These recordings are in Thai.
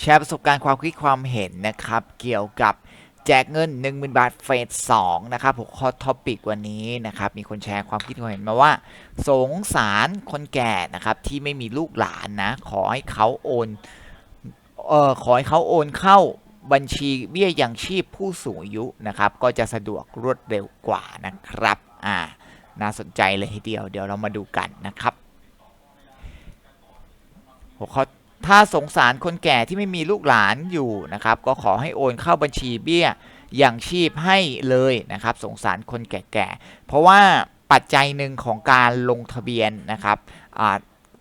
แชร์ประสบการณ์ความคิดความเห็นนะครับ เกี่ยวกับแจกเงิน 10,000 บาทเฟส2นะครับหัวข้อท็อปิกวันนี้นะครับ มีคนแชร์ความคิดความเห็นมาว่า สงสารคนแก่นะครับที่ไม่มีลูกหลานนะ ขอให้เขาโอนเอ่อขอให้เขาโอนเข้าบัญชีเบี้ยยังชีพผู้สูงอายุนะครับ ก็จะสะดวกรวดเร็วกว่านะครับอ่าน่าสนใจเลยทีเดียวเดี๋ยวเรามาดูกันนะครับ หัวข้อ ถ้าสงสารคนแก่ที่ไม่มีลูกหลานอยู่นะครับ ก็ขอให้โอนเข้าบัญชีเบี้ยอย่างชีพให้เลยนะครับ สงสารคนแก่ๆ เพราะว่าปัจจัยหนึ่งของการลงทะเบียนนะครับ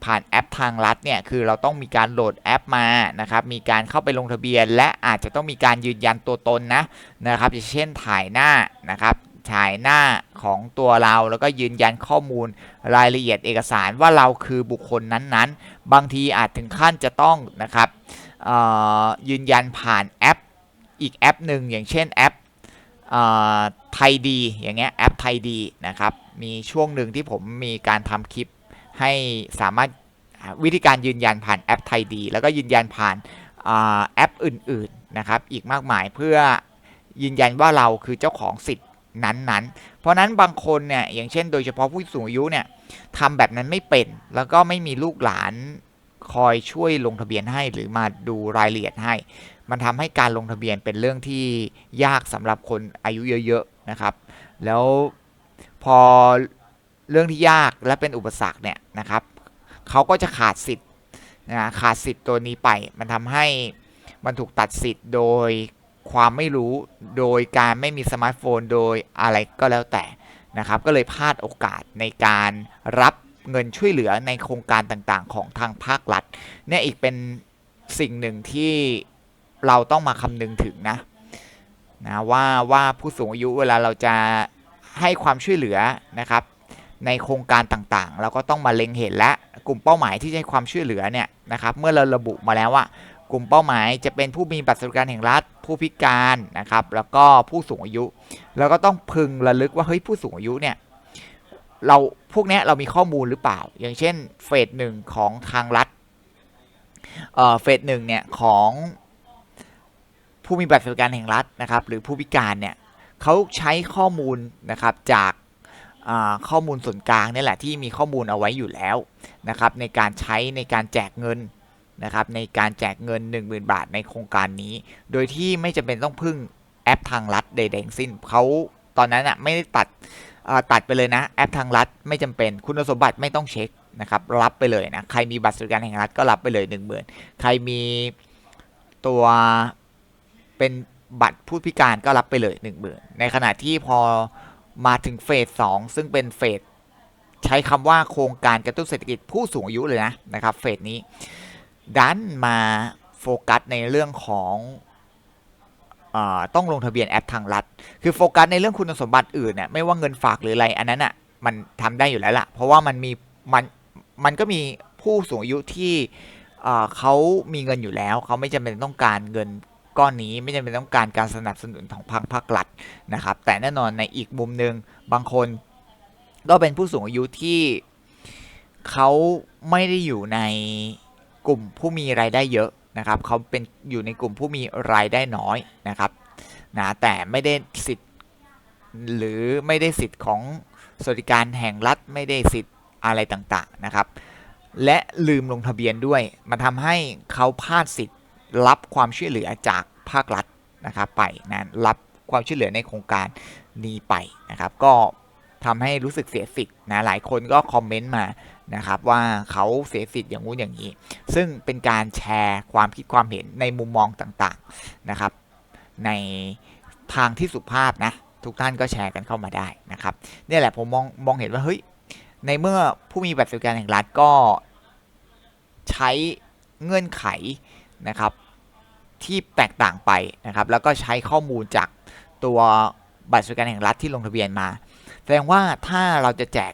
ผ่านแอปทางรัฐเนี่ยคือเราต้องมีการโหลดแอปมานะครับมีการเข้าไปลงทะเบียน และอาจจะต้องมีการยืนยันตัวตนนะนะครับอย่างเช่นถ่ายหน้านะครับ ถ่ายหน้าของตัวเรา แล้วก็ยืนยันข้อมูลรายละเอียดเอกสารว่าเราคือบุคคลนั้นๆ บางทีอาจถึงขั้นจะต้องนะครับยืนยันผ่านแอปอีกแอปหนึ่งอย่างเช่นแอปไทยดีอย่างเงี้ยแอปไทยดีนะครับมีช่วงหนึ่งที่ผมมีการทำคลิปให้สามารถวิธีการยืนยันผ่านแอปไทยดี แล้วก็ยืนยันผ่านอแอปอื่นๆนะครับอีกมากมายเพื่อยืนยันว่าเราคือเจ้าของสิทธิ์ นั้นๆ เพราะนั้นบางคนเนี่ยอย่างเช่น โดยเฉพาะผู้สูงอายุเนี่ยทำแบบนั้นไม่เป็น แล้วก็ไม่มีลูกหลานคอยช่วยลงทะเบียนให้หรือมาดูรายละเอียดให้ มันทำให้การลงทะเบียนเป็นเรื่องที่ยากสำหรับคนอายุเยอะๆนะครับ แล้วพอเรื่องที่ยากและเป็นอุปสรรคเนี่ยนะครับเขาก็จะขาดสิทธิ์นะขาดสิทธิ์ตัวนี้ไป มันทำให้มันถูกตัดสิทธิ์โดย ความไม่รู้โดยการไม่มีสมาร์ทโฟนโดยอะไรก็แล้วแต่นะครับ ก็เลยพลาดโอกาสในการรับเงินช่วยเหลือในโครงการต่างๆ ของทางภาครัฐเนี่ยอีกเป็นสิ่งหนึ่งที่เราต้องมาคำนึงถึงนะนะว่าว่าผู้สูงอายุเวลาเราจะให้ความช่วยเหลือนะครับ ในโครงการต่างๆ เราก็ต้องมาเล็งเห็นและกลุ่มเป้าหมายที่จะให้ความช่วยเหลือเนี่ยนะครับ เมื่อเราระบุมาแล้วว่า กลุ่มเป้าหมายจะเป็นผู้มีบัตรสวัสดิการแห่งรัฐ ผู้พิการนะครับ แล้วก็ผู้สูงอายุ แล้วก็ต้องพึงระลึกว่าเฮ้ยผู้สูงอายุเนี่ยเราพวกนี้เรามีข้อมูลหรือเปล่า อย่างเช่นเฟสหนึ่งของทางรัฐเอ่อเฟสหนึ่งเนี่ยของผู้มีบัตรสวัสดิการแห่งรัฐนะครับ หรือผู้พิการเนี่ยเขาใช้ข้อมูลนะครับจากข้อมูลส่วนกลางนี่แหละที่มีข้อมูลเอาไว้อยู่แล้วนะครับในการใช้ในการแจกเงิน นะครับในการแจกเงิน 10,000 บาทในโครงการนี้ โดยที่ไม่จำเป็นต้องพึ่งแอปทางรัฐใดๆทั้งสิ้นเขาตอนนั้นอะไม่ได้ตัดตัดไปเลยนะแอปทางรัฐไม่จำเป็นคุณสมบัติไม่ต้องเช็คนะครับรับไปเลยนะใครมีบัตรสวัสดิการแห่งรัฐก็รับไปเลย 1 0,000 ใครมีตัวเป็นบัตรผู้พิการก็รับไปเลย 1 0,000 ในขณะที่พอมาถึงเฟสสองซึ่งเป็นเฟสใช้คำว่าโครงการกระตุ้นเศรษฐกิจผู้สูงอายุเลยนะนะครับเฟสนี้ ดันมาโฟกัสในเรื่องของอต้องลงทะเบียนแอปทางรัฐ คือโฟกัสในเรื่องคุณสมบัติอื่นเนี่ยไม่ว่าเงินฝากหรืออะไรอันนั้นอะมันทำได้อยู่แล้วล่ะ เพราะว่ามันมีมันมันก็มีผู้สูงอายุที่เขามีเงินอยู่แล้ว เขาไม่จำเป็นต้องการเงินก้อนนี้ไม่จำเป็นต้องการการสนับสนุนของภาคภาครัฐนะครับ แต่แน่นอนในอีกมุมหนึ่งบางคนก็เป็นผู้สูงอายุที่เขาไม่ได้อยู่ใน กลุ่มผู้มีรายได้เยอะนะครับเขาเป็นอยู่ในกลุ่มผู้มีรายได้น้อยนะครับนะแต่ไม่ได้สิทธิ์หรือไม่ได้สิทธิ์ของสวัสดิการแห่งรัฐไม่ได้สิทธิ์อะไรต่างๆนะครับ และลืมลงทะเบียนด้วยมันทำให้เขาพลาดสิทธิ์รับความช่วยเหลือจากภาครัฐนะครับไปนะรับความช่วยเหลือในโครงการนี้ไปนะครับ ก็ ทำให้รู้สึกเสียสิทธิ์นะหลายคนก็คอมเมนต์มานะครับว่าเขาเสียสิทธิ์อย่างงู้นอย่างนี้ ซึ่งเป็นการแชร์ความคิดความเห็นในมุมมองต่างๆนะครับ ในทางที่สุภาพนะทุกท่านก็แชร์กันเข้ามาได้นะครับนี่แหละผมมองมองเห็นว่าเฮ้ยในเมื่อผู้มีบัตรสวัสดิการแห่งรัฐก็ใช้เงื่อนไขนะครับที่แตกต่างไปนะครับ แล้วก็ใช้ข้อมูลจากตัวบัตรสวัสดิการแห่งรัฐที่ลงทะเบียนมา ดงว่าถ้าเราจะแจก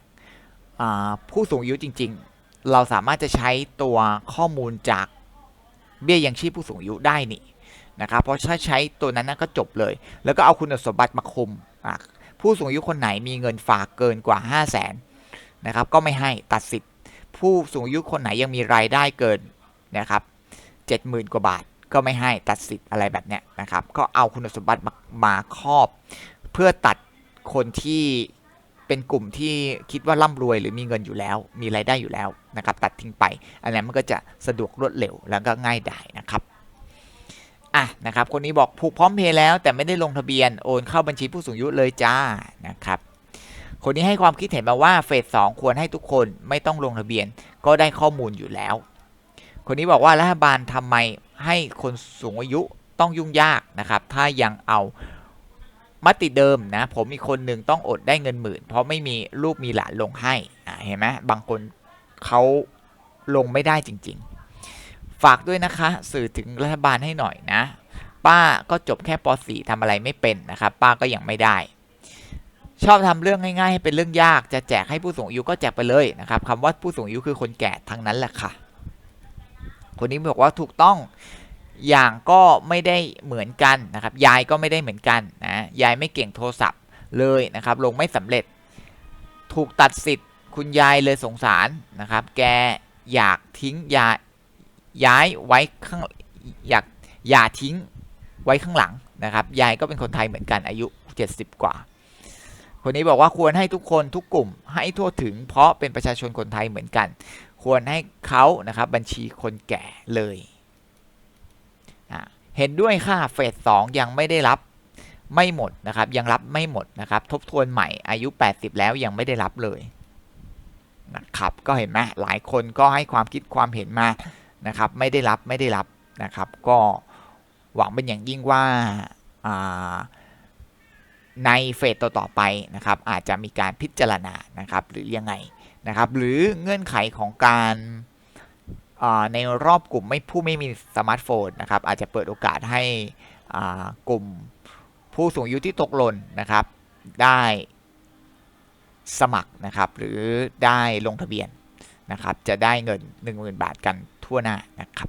ผู้สูงอายุจริง ๆ เราสามารถจะใช้ตัวข้อมูลจากเบี้ยยังชีพผู้สูงอายุได้นี่นะครับ เพราะถ้าใช้ตัวนั้นก็จบเลย แล้วก็เอาคุณสมบัติมาคุม ผู้สูงอายุคนไหนมีเงินฝากเกินกว่า 5 0 0แสนนะครับ ก็ไม่ให้ตัดสิทธิ์ ผู้สูงอายุคนไหนยังมีรายได้เกินนะครับ70,000กว่าบาทก็ไม่ให้ตัดสิทธิ์อะไรแบบเนี้ยนะครับ ก็เอาคุณสมบัติมามาครอบ เพื่อตัดคนที่ เป็นกลุ่มที่คิดว่าร่ำรวยหรือมีเงินอยู่แล้ว มีรายได้อยู่แล้วนะครับตัดทิ้งไป อันนั้นมันก็จะสะดวกรวดเร็วแล้วก็ง่ายดายนะครับอะนะครับคนนี้บอกผูกพร้อมเพย์แล้ว แต่ไม่ได้ลงทะเบียนโอนเข้าบัญชีผู้สูงอายุเลยจ้านะครับคนนี้ให้ความคิดเห็นมาว่าเฟสสองควรให้ทุกคนไม่ต้องลงทะเบียนก็ได้ข้อมูลอยู่แล้ว คนนี้บอกว่ารัฐบาลทำไมให้คนสูงอายุต้องยุ่งยากนะครับ ถ้ายังเอา มติเดิมนะ ผมมีคนหนึ่งต้องอดได้เงินหมื่น เพราะไม่มีลูกมีหลานลงให้เห็นไหมบางคนเขาลงไม่ได้จริง ๆ ฝากด้วยนะคะ สื่อถึงรัฐบาลให้หน่อยนะ ป้าก็จบแค่ป .4 ทำอะไรไม่เป็นนะครับ ป้าก็ยังไม่ได้ ชอบทำเรื่องง่ายๆให้เป็นเรื่องยาก จะแจกให้ผู้สูงอายุก็แจกไปเลยนะครับคำว่าผู้สูงอายุคือคนแก่ทั้งนั้นแหละค่ะ คนนี้บอกว่าถูกต้อง อย่างก็ไม่ได้เหมือนกันนะครับ ยายก็ไม่ได้เหมือนกันนะ ยายไม่เก่งโทรศัพท์เลยนะครับ ลงไม่สำเร็จ ถูกตัดสิทธิ์คุณยายเลยสงสารนะครับ แกอยากทิ้งยาย้ายไว้ข้างอยากอย่าทิ้งไว้ข้างหลังนะครับ ยายก็เป็นคนไทยเหมือนกันอายุ 70 กว่า คนนี้บอกว่าควรให้ทุกคนทุกกลุ่มให้ทั่วถึง เพราะเป็นประชาชนคนไทยเหมือนกัน ควรให้เขานะครับบัญชีคนแก่เลย เห็นด้วยค่ะเฟสสองยังไม่ได้รับไม่หมดนะครับ ยังรับไม่หมดนะครับ ทบทวนใหม่อายุ 80 แล้วยังไม่ได้รับเลยนะครับ ก็เห็นไหมหลายคนก็ให้ความคิดความเห็นมานะครับ ไม่ได้รับไม่ได้รับนะครับ ก็หวังเป็นอย่างยิ่งว่าในเฟสต่อๆไปนะครับ อาจจะมีการพิจารณานะครับ หรือยังไงนะครับ หรือเงื่อนไขของการ ในรอบกลุ่มไม่ผู้ไม่มีสมาร์ทโฟนนะครับอาจจะเปิดโอกาสให้กลุ่มผู้สูงอายุที่ตกหล่นนะครับ ได้สมัครนะครับ หรือได้ลงทะเบียนนะครับ จะได้เงิน 10,000 บาทกันทั่วหน้านะครับ